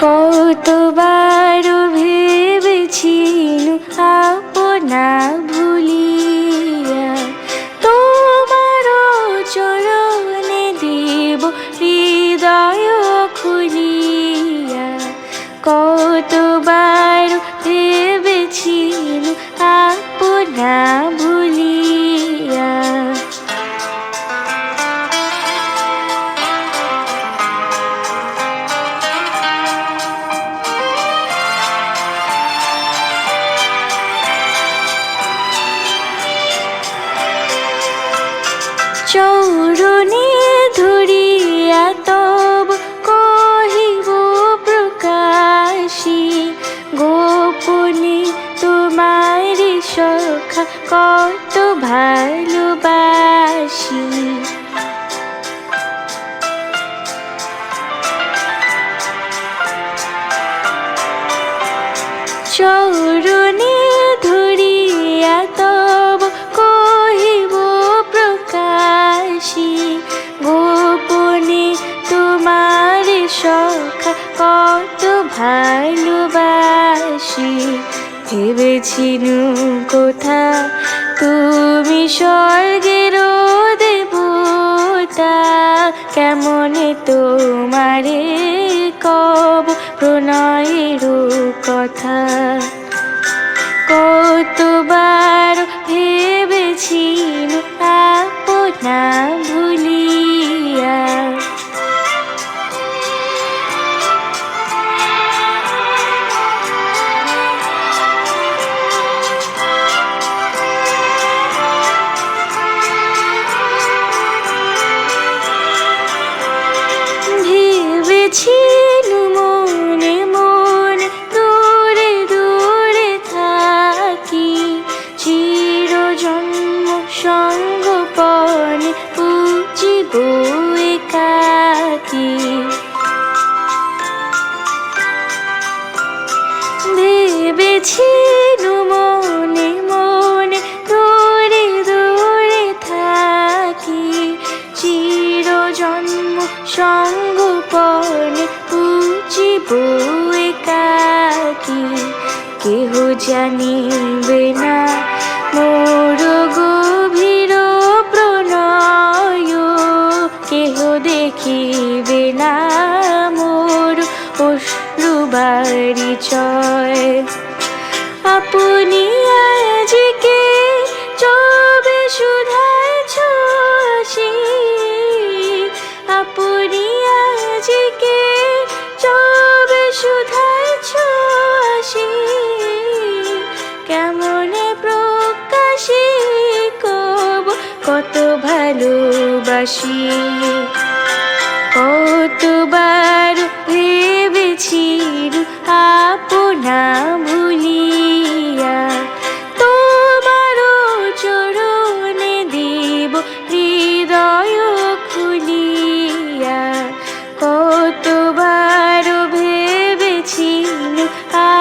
কতবার ভেবেছিল আপনা ভুলিয়া। তোমার চরণে দেব হৃদয় খুলিয়া। কতবার চৌরণে ধরিয়া তব কহিব প্রকাশী গোপনে তোমার সখা কত ভালোবাসি। চরণে ভালোবাসি ভেবেছিনু কোথা তুমি স্বর্গের দেবতা কেমনে তোমারে কব প্রণয়ের কথা? কতবার ভেবেছি আপনা সঙ্গপনে পুজিব একাকি। কেহ জানিবে না মোর গভীর প্রণয় কেহ দেখিবে না মোর অশ্রুবারি চয় আপনি আজকে কত ভালোবাসি। কতবার ভেবেছি আপনা ভুলিয়া তোমার চরণে দেব হৃদয় খুলিয়া। কতবার ভেবেছি আ